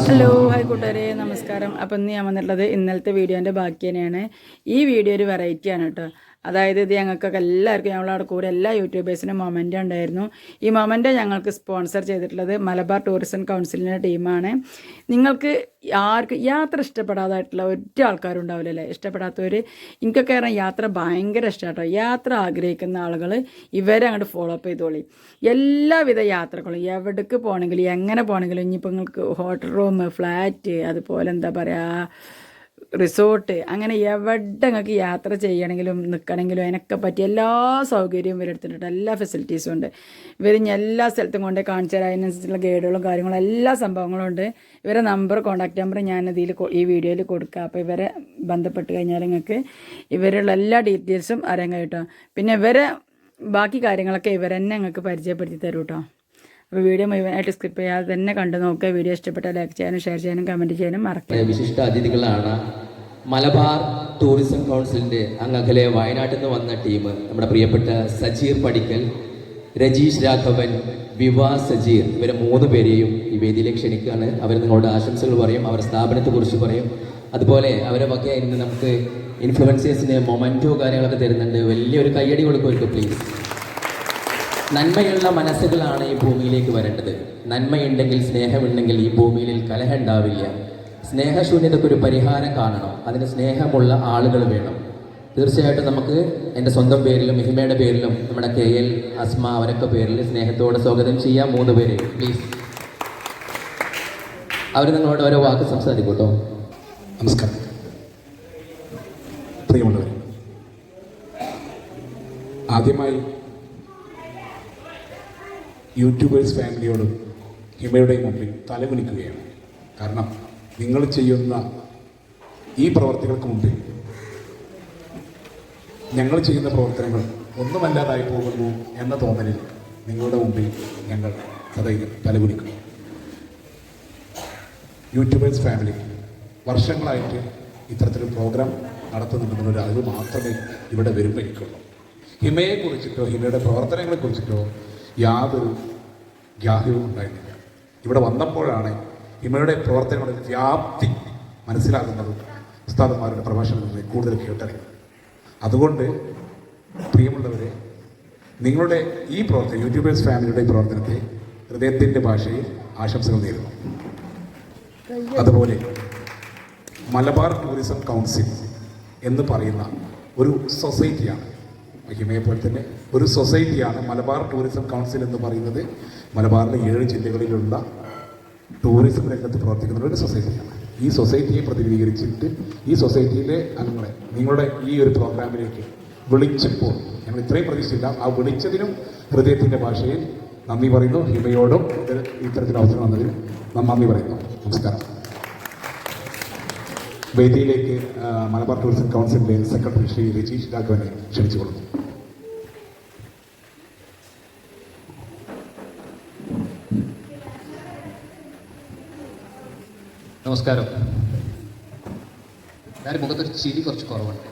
Hello hi കൂട്ടുകാരെ നമസ്കാരം. അപ്പം ഇന്ന് ഞാൻ വന്നിട്ടുള്ളത് ഇന്നലത്തെ വീഡിയോന്റെ ബാക്കി തന്നെയാണ്. ഈ വീഡിയോ ഒരു വെറൈറ്റിയാണ് കേട്ടോ. അതായത് ഇത് ഞങ്ങൾക്കൊക്കെ എല്ലാവർക്കും ഞങ്ങളവിടെ കൂടെ എല്ലാ യൂട്യൂബേഴ്സിനും മൊമെന്റ് ഉണ്ടായിരുന്നു. ഈ മൊമെന്റ് ഞങ്ങൾക്ക് സ്പോൺസർ ചെയ്തിട്ടുള്ളത് മലബാർ ടൂറിസം കൗൺസിലിന്റെ ടീമാണ്. നിങ്ങൾക്ക് ആർക്ക് യാത്ര ഇഷ്ടപ്പെടാതായിട്ടുള്ള ഒറ്റ ആൾക്കാരും ഉണ്ടാവില്ലല്ലേ ഇഷ്ടപ്പെടാത്തവർ എനിക്കൊക്കെ ഇറങ്ങി യാത്ര ഭയങ്കര ഇഷ്ടമാണ് യാത്ര ആഗ്രഹിക്കുന്ന ആളുകൾ ഇവരെ അങ്ങോട്ട് ഫോളോ അപ്പ് ചെയ്തോളി. എല്ലാവിധ യാത്രകളും എവിടേക്ക് പോകണമെങ്കിലും എങ്ങനെ പോകണമെങ്കിലും ഇനിയിപ്പോൾ നിങ്ങൾക്ക് ഹോട്ടൽ റൂം ഫ്ലാറ്റ് അതുപോലെ എന്താ പറയുക റിസോർട്ട് അങ്ങനെ എവിടെ നിങ്ങൾക്ക് യാത്ര ചെയ്യണമെങ്കിലും നിൽക്കണമെങ്കിലും അതിനൊക്കെ പറ്റിയ എല്ലാ സൗകര്യവും ഇവരെടുത്തിട്ടുണ്ട് എല്ലാ ഫെസിലിറ്റീസും ഉണ്ട്. ഇവർ എല്ലാ സ്ഥലത്തും കൊണ്ട് കാണിച്ചു തരാം. അതിനനുസരിച്ചുള്ള ഗൈഡുകളും കാര്യങ്ങളും എല്ലാ സംഭവങ്ങളും ഉണ്ട്. ഇവരെ നമ്പർ കോൺടാക്ട് നമ്പർ ഞാൻ ഇതിൽ ഈ വീഡിയോയിൽ കൊടുക്കുക അപ്പോൾ ഇവരെ ബന്ധപ്പെട്ട് കഴിഞ്ഞാൽ നിങ്ങൾക്ക് ഇവരുള്ള എല്ലാ ഡീറ്റെയിൽസും അറിയാൻ കഴിയും പിന്നെ ഇവരെ ബാക്കി കാര്യങ്ങളൊക്കെ ഇവരെന്നെ നിങ്ങൾക്ക് പരിചയപ്പെടുത്തി തരും കേട്ടോ അപ്പോൾ വീഡിയോ മുഴുവനായിട്ട് സ്കിപ്പ് ചെയ്യാതെ തന്നെ കണ്ടു നോക്കുക. വീഡിയോ ഇഷ്ടപ്പെട്ടാൽ ലൈക്ക് ചെയ്യാനും ഷെയർ ചെയ്യാനും കമന്റ് ചെയ്യാനും മറക്കരുത്. വിശിഷ്ട അതിഥികളാണ് മലബാർ ടൂറിസം കൗൺസിലിന്റെ അങ്ങകലെ വയനാട്ടിൽ നിന്ന് വന്ന ടീം നമ്മുടെ പ്രിയപ്പെട്ട സജീർ പടിക്കൽ രജീഷ് രാഘവൻ വിവാ സജീർ ഇവരെ മൂന്ന് പേരെയും ഈ വേദിയിലേക്ക് ക്ഷണിക്കുകയാണ്. അവർ നിങ്ങളുടെ ആശംസകൾ പറയും അവരുടെ സ്ഥാപനത്തെക്കുറിച്ച് പറയും. അതുപോലെ അവരെ വക ഇന്ന് നമുക്ക് ഇൻഫ്ലുവൻസേഴ്സിന് മൊമെന്റോ കാര്യങ്ങളൊക്കെ തരുന്നുണ്ട്. വലിയൊരു കയ്യടി കൊടുക്കുമായിരിക്കും പ്ലീസ് നന്മയുള്ള മനസ്സുകളാണ് ഈ ഭൂമിയിലേക്ക് വരേണ്ടത്. നന്മയുണ്ടെങ്കിൽ സ്നേഹമുണ്ടെങ്കിൽ ഈ ഭൂമിയിൽ കലഹം ഉണ്ടാവില്ല സ്നേഹശൂന്യതയ്ക്ക് ഒരു പരിഹാരം കാണണം. അതിന് സ്നേഹമുള്ള ആളുകൾ വേണം. തീർച്ചയായിട്ടും നമുക്ക് എന്റെ സ്വന്തം പേരിലും മിഹിമയുടെ പേരിലും നമ്മുടെ കെ എൽ അസ്മ അവരൊക്കെ പേരിൽ സ്നേഹത്തോടെ സ്വാഗതം ചെയ്യാം മൂന്ന് പേര്. പ്ലീസ് അവർ നിങ്ങളോട് ഓരോ വാക്ക് സംസാരിക്കൂട്ടോ. നമസ്കാരം. ആദ്യമായി യൂട്യൂബേഴ്സ് ഫാമിലിയോടും ഹിമയുടെയും മുമ്പിൽ തലകുനിക്കുകയാണ്. കാരണം നിങ്ങൾ ചെയ്യുന്ന ഈ പ്രവർത്തികൾക്ക് മുമ്പിൽ ഞങ്ങൾ ചെയ്യുന്ന പ്രവർത്തനങ്ങൾ ഒന്നുമല്ലാതായി പോകുന്നു എന്ന തോന്നലിൽ നിങ്ങളുടെ മുമ്പിൽ ഞങ്ങൾ സദൈവം തലവിളിക്കും യൂട്യൂബേഴ്സ് ഫാമിലി വർഷങ്ങളായിട്ട് ഇത്തരത്തിലൊരു പ്രോഗ്രാം നടത്തുന്നുണ്ടെന്നൊരു അറിവ് മാത്രമേ ഇവിടെ വരുമ്പോൾ എനിക്കുള്ളൂ. ഹിമയെക്കുറിച്ചിട്ടോ ഹിമയുടെ പ്രവർത്തനങ്ങളെക്കുറിച്ചിട്ടോ യാതൊരു ഗ്രാഹ്യവും ഉണ്ടായിരുന്നില്ല. ഇവിടെ വന്നപ്പോഴാണ് ഇമയുടെ പ്രവർത്തനങ്ങളുടെ വ്യാപ്തി മനസ്സിലാകുന്നതും ഉസ്താദന്മാരുടെ പ്രഭാഷണങ്ങളിൽ കൂടുതൽ കേട്ടറിയുന്നത്. അതുകൊണ്ട് പ്രിയമുള്ളവരെ നിങ്ങളുടെ ഈ പ്രവർത്തനം യൂട്യൂബേഴ്സ് ഫാമിലിയുടെ പ്രവർത്തനത്തെ ഹൃദയത്തിന്റെ ഭാഷയിൽ ആശംസകൾ നേരുന്നു. അതുപോലെ മലബാർ ടൂറിസം കൗൺസിൽ എന്ന് പറയുന്ന ഒരു സൊസൈറ്റിയാണ് മഹിമയെ പോലെ തന്നെ ഒരു സൊസൈറ്റിയാണ് മലബാർ ടൂറിസം കൗൺസിൽ എന്ന് പറയുന്നത്. മലബാറിലെ ഏഴ് ജില്ലകളിലുള്ള ടൂറിസം രംഗത്ത് പ്രവർത്തിക്കുന്ന ഒരു സൊസൈറ്റിയാണ് ഈ സൊസൈറ്റിയെ പ്രതിനിധീകരിച്ചിട്ട് ഈ സൊസൈറ്റിയിലെ അംഗങ്ങളെ നിങ്ങളുടെ ഈ ഒരു പ്രോഗ്രാമിലേക്ക് വിളിച്ചപ്പോൾ ഞങ്ങൾ ഇത്രയും പ്രതീക്ഷിച്ചില്ല. ആ വിളിച്ചതിനും ഹൃദയത്തിന്റെ ഭാഷയിൽ നന്ദി പറയുന്നു. ഹിമയോടും ഇത് ഇത്തരത്തിൽ അവസരം വന്നതിന് നന്ദി പറയുന്നു. നമസ്കാരം. വേദിയിലേക്ക് മലബാർ ടൂറിസം കൗൺസിലിന്റെ സെക്രട്ടറി ശ്രീ രജീഷ് രാഘവനെ ക്ഷണിച്ചുകൊള്ളുന്നു. നമസ്കാരം. ഞാൻ മുഖത്തൊരു ചിരി കുറച്ച് കുറവുണ്ട്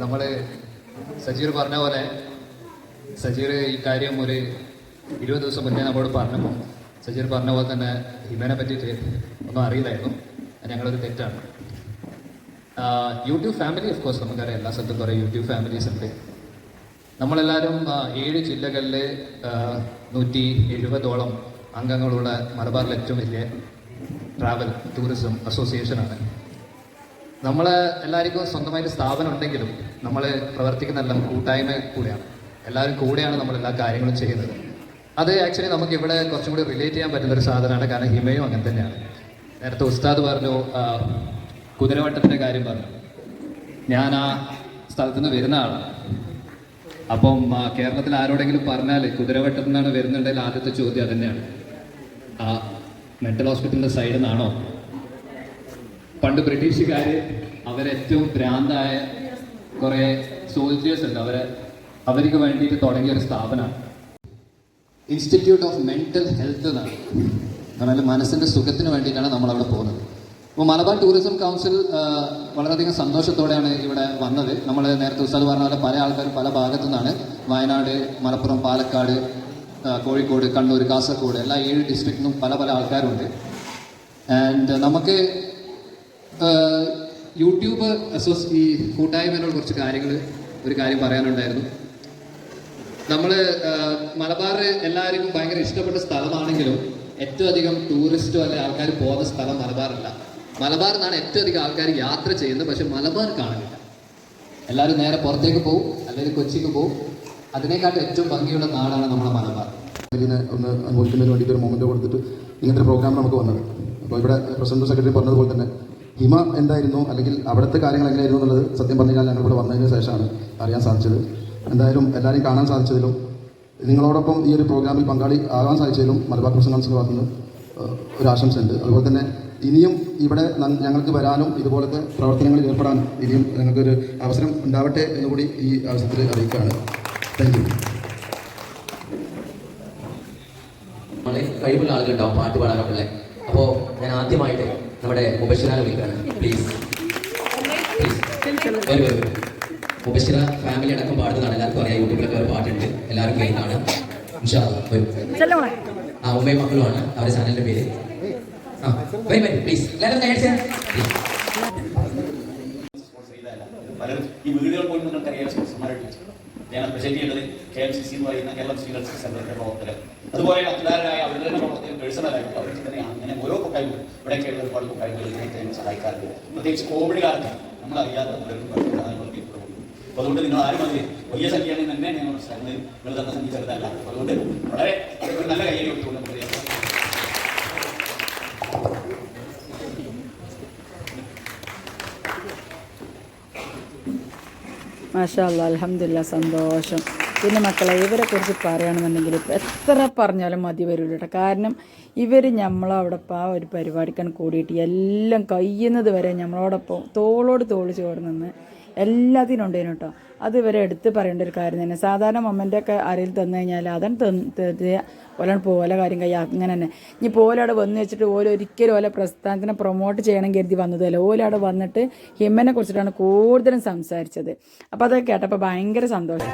നമ്മൾ സജീർ പറഞ്ഞ പോലെ സജീർ ഈ കാര്യം ഒരു ഇരുപത് ദിവസം മുന്നേ നമ്മളോട് പറഞ്ഞപ്പോൾ സജീർ പറഞ്ഞ പോലെ തന്നെ ഹിമേനെ പറ്റിയിട്ട് ഒന്നും അറിയില്ലായിരുന്നു. ഞങ്ങളൊരു തെറ്റാണ്. യൂട്യൂബ് ഫാമിലി ഓഫ് കോഴ്സ് നമുക്കറിയാം. എല്ലാ സ്ഥലത്തും കുറേ യൂട്യൂബ് ഫാമിലീസ് ഉണ്ട്. നമ്മളെല്ലാവരും ഏഴ് ജില്ലകളിൽ നൂറ്റി എഴുപതോളം അംഗങ്ങളുള്ള മലബാറിലെ ഏറ്റവും വലിയ ട്രാവൽ ടൂറിസം അസോസിയേഷനാണ് നമ്മൾ എല്ലാവർക്കും സ്വന്തമായിട്ട് സ്ഥാപനം ഉണ്ടെങ്കിലും നമ്മൾ പ്രവർത്തിക്കുന്നതെല്ലാം കൂട്ടായ്മ കൂടെയാണ്. എല്ലാവരും കൂടെയാണ് നമ്മൾ എല്ലാ കാര്യങ്ങളും ചെയ്യുന്നത്. അത് ആക്ച്വലി നമുക്ക് ഇവിടെ കുറച്ചും കൂടി റിലേറ്റ് ചെയ്യാൻ പറ്റുന്ന ഒരു സാധനമാണ്. കാരണം ഹിമയും അങ്ങനെ തന്നെയാണ്. നേരത്തെ ഉസ്താദ് പറഞ്ഞു കുതിരവട്ടത്തിന്റെ കാര്യം പറഞ്ഞു. ഞാൻ ആ സ്ഥലത്ത് നിന്ന് വരുന്ന ആളാണ്. അപ്പം കേരളത്തിൽ ആരോടെങ്കിലും പറഞ്ഞാൽ കുതിരവട്ടത്തിൽ നിന്നാണ് വരുന്നുണ്ടെങ്കിൽ ആദ്യത്തെ ചോദ്യം അത് തന്നെയാണ്. ആ മെന്റൽ ഹോസ്പിറ്റലിന്റെ സൈഡിൽ നിന്നാണോ പണ്ട് ബ്രിട്ടീഷുകാർ അവരേറ്റവും ഭ്രാന്തായ കുറേ സോൾജേഴ്സ് ഉണ്ട്. അവരെ അവർക്ക് വേണ്ടിയിട്ട് തുടങ്ങിയ ഒരു സ്ഥാപനമാണ്. ഇൻസ്റ്റിറ്റ്യൂട്ട് ഓഫ് മെന്റൽ ഹെൽത്ത് എന്നാണ്. അതായത് മനസ്സിന്റെ സുഖത്തിന് വേണ്ടിയിട്ടാണ് നമ്മൾ അവിടെ പോകുന്നത്. അപ്പോൾ മലബാർ ടൂറിസം കൗൺസിൽ വളരെയധികം സന്തോഷത്തോടെയാണ് ഇവിടെ വന്നത്. നമ്മൾ നേരത്തെ ഉസ്താദ് പറഞ്ഞ പോലെ പല ആൾക്കാരും പല ഭാഗത്തു നിന്നാണ് വയനാട് മലപ്പുറം പാലക്കാട് കോഴിക്കോട് കണ്ണൂർ കാസർഗോഡ് എല്ലാ ഏഴ് ഡിസ്ട്രിക്റ്റിനും പല പല ആൾക്കാരുണ്ട്. ആൻഡ് നമുക്ക് യൂട്യൂബ് അസോസ് ഈ കൂട്ടായ്മയിലുള്ള കുറച്ച് കാര്യങ്ങൾ ഒരു കാര്യം പറയാനുണ്ടായിരുന്നു. നമ്മൾ മലബാർ എല്ലാവർക്കും ഭയങ്കര ഇഷ്ടപ്പെട്ട സ്ഥലമാണെങ്കിലും ഏറ്റവും അധികം ടൂറിസ്റ്റോ അല്ലെങ്കിൽ ആൾക്കാർ പോകുന്ന സ്ഥലം മലബാറല്ല. മലബാർ എന്നാണ് ഏറ്റവും അധികം ആൾക്കാർ യാത്ര ചെയ്യുന്നത്. പക്ഷെ മലബാർ കാണില്ല എല്ലാവരും നേരെ പുറത്തേക്ക് പോകും അല്ലെങ്കിൽ കൊച്ചിക്ക് പോകും അതിനേക്കാട്ടും ഏറ്റവും ഭംഗിയുള്ള നാടാണ് നമ്മുടെ മലബാർ. ഇതിനെ ഒന്ന് അനുഭവിക്കുന്നതിന് വേണ്ടിയിട്ട് ഒരു മൊമെന്റ് കൊടുത്തിട്ട് ഇങ്ങനത്തെ പ്രോഗ്രാം നമുക്ക് വന്നത്. അപ്പോൾ ഇവിടെ പ്രസിഡന്റ് സെക്രട്ടറി പറഞ്ഞതുപോലെ തന്നെ ഹിമ എന്തായിരുന്നു? അല്ലെങ്കിൽ അവിടുത്തെ കാര്യങ്ങൾ എങ്ങനെയായിരുന്നു എന്നുള്ളത് സത്യം പറഞ്ഞു കഴിഞ്ഞാൽ ഞങ്ങൾ ഇവിടെ വന്നതിന് ശേഷമാണ് അറിയാൻ സാധിച്ചത്. എന്തായാലും എല്ലാവരെയും കാണാൻ സാധിച്ചതിലും നിങ്ങളോടൊപ്പം ഈ ഒരു പ്രോഗ്രാമിൽ പങ്കാളി ആകാൻ സാധിച്ചതിലും മലബാർ പ്രസിഡന്റ് കൗൺസിൽ ഭാഗത്തു നിന്ന് ഏഹ്, ഒരു ആശംസയുണ്ട്. അതുപോലെ തന്നെ ഇനിയും ഇവിടെ ഞങ്ങൾക്ക് വരാനും ഇതുപോലത്തെ പ്രവർത്തനങ്ങളിൽ ഏർപ്പെടാനും ഇനിയും ഞങ്ങൾക്കൊരു അവസരം ഉണ്ടാവട്ടെ എന്നുകൂടി ഈ അവസരത്തിൽ അറിയിക്കുകയാണ്. താങ്ക് യു നമ്മളെ കഴിവുള്ള ആളുകളുണ്ടാവും പാട്ട് പാടാനൊക്കെ അപ്പോ അപ്പോൾ ഞാൻ ആദ്യമായിട്ട് നമ്മുടെ മുബഷിറാനെ വിളിക്കുകയാണ്. പ്ലീസ് പ്ലീസ് വരൂ വരൂ മുബഷിറ ഫാമിലി അടക്കം പാടുന്നതാണ്. എല്ലാവർക്കും അറിയാം യൂട്യൂബിലൊക്കെ ഒരു പാട്ടുണ്ട്. എല്ലാവരും വരൂ. ആ ഉമ്മയും മക്കളുമാണ് അവരുടെ ചാനലിന്റെ പേര്. ആ വരും വരും പ്ലീസ് എല്ലാവരും നേടിച്ചാൽ പലരും ഈ വീടുകൾ പോയി നിങ്ങൾക്കറിയാം. സ്പോൺസർമാരായിട്ട് ഞങ്ങൾ പ്രസന്റ് ചെയ്യുന്നത് കെ എം സി സി എന്ന് പറയുന്ന കേരള സ്ത്രീകൾക്ക് സെന്ററിന്റെ പ്രവർത്തകർ. അതുപോലെ അധികാരരായ അവരുടെ തന്നെ പ്രവർത്തകർ പേഴ്സണലായിട്ട് അവർ തന്നെയാണ് അങ്ങനെ ഓരോ കൂട്ടായ്മ കേരള ഒരുപാട് കൂട്ടായ്മകൾ ഇതിനായിട്ട് ഞങ്ങൾ സഹായിക്കാറുണ്ട്. പ്രത്യേകിച്ച് കോവിഡ് കാലത്ത് നമ്മൾ അറിയാത്ത അതുകൊണ്ട് നിങ്ങൾ ആരും അത് വലിയ സംഖ്യയാണെങ്കിൽ തന്നെ ഞങ്ങൾ മനസ്സിലാക്കുന്നത് നിങ്ങൾ തന്നെ സംഖ്യ ചെറുതല്ല. അതുകൊണ്ട് വളരെ നല്ല കയ്യിൽ കൊടുത്തുകൊണ്ട് നമുക്ക് ചെയ്യാം. മാഷാ അല്ലാ അലഹമില്ല സന്തോഷം പിന്നെ മക്കളെ ഇവരെ കുറിച്ച് പറയുകയാണെന്നുണ്ടെങ്കിൽ ഇപ്പം എത്ര പറഞ്ഞാലും മതി വരില്ല കാരണം ഇവർ നമ്മളവിടൊപ്പം ആ ഒരു പരിപാടിക്കാൻ കൂടിയിട്ട് എല്ലാം കഴിയുന്നത് വരെ നമ്മളോടൊപ്പം തോളോട് തോൾ ചോറ് നിന്ന് എല്ലാത്തിനും ഉണ്ട് കേട്ടോ അത് ഇവരെ എടുത്ത് പറയേണ്ട ഒരു കാര്യം തന്നെ. സാധാരണ മൊമെന്റൊക്കെ ആരെങ്കിലും തന്നു കഴിഞ്ഞാൽ അതൻ അതാണ് ഓലാണ് പോലെ കാര്യം കഴിയുക അങ്ങനെ തന്നെ. ഇനി പോലവിടെ വന്ന് വെച്ചിട്ട് ഓരോ ഒരിക്കലും ഓല പ്രസ്ഥാനത്തിനെ പ്രൊമോട്ട് ചെയ്യണം കരുതി വന്നതല്ല. ഓലവിടെ വന്നിട്ട് ഹിമ്മനെ കുറിച്ചിട്ടാണ് കൂടുതലും സംസാരിച്ചത്. അപ്പോൾ അതൊക്കെ കേട്ടപ്പോൾ ഭയങ്കര സന്തോഷം.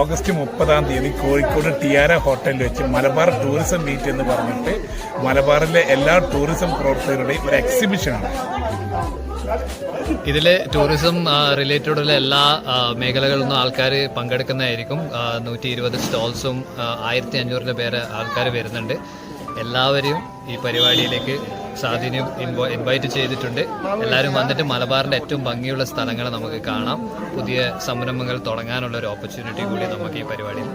ഓഗസ്റ്റ് മുപ്പതാം തീയതി കോഴിക്കോട് ടിയാര ഹോട്ടലിൽ വെച്ച് മലബാർ ടൂറിസം മീറ്റ് എന്ന് പറഞ്ഞിട്ട് മലബാറിലെ എല്ലാ ടൂറിസം പ്രവർത്തകരുടെയും ഒരു എക്സിബിഷനാണ് ഇതിൽ ടൂറിസം റിലേറ്റഡ് റിലേറ്റഡുള്ള എല്ലാ മേഖലകളിൽ നിന്നും ആൾക്കാർ പങ്കെടുക്കുന്നതായിരിക്കും. നൂറ്റി ഇരുപത് സ്റ്റോൾസും ആയിരത്തി അഞ്ഞൂറിന്റെ പേര് ആൾക്കാർ വരുന്നുണ്ട്. എല്ലാവരെയും ഈ പരിപാടിയിലേക്ക് സ്വാധീനം ഇൻവോ ഇൻവൈറ്റ് ചെയ്തിട്ടുണ്ട്. എല്ലാവരും വന്നിട്ട് മലബാറിന്റെ ഏറ്റവും ഭംഗിയുള്ള സ്ഥലങ്ങൾ നമുക്ക് കാണാം. പുതിയ സംരംഭങ്ങൾ തുടങ്ങാനുള്ള ഒരു ഓപ്പർച്യൂണിറ്റി കൂടി നമുക്ക് ഈ പരിപാടിയിൽ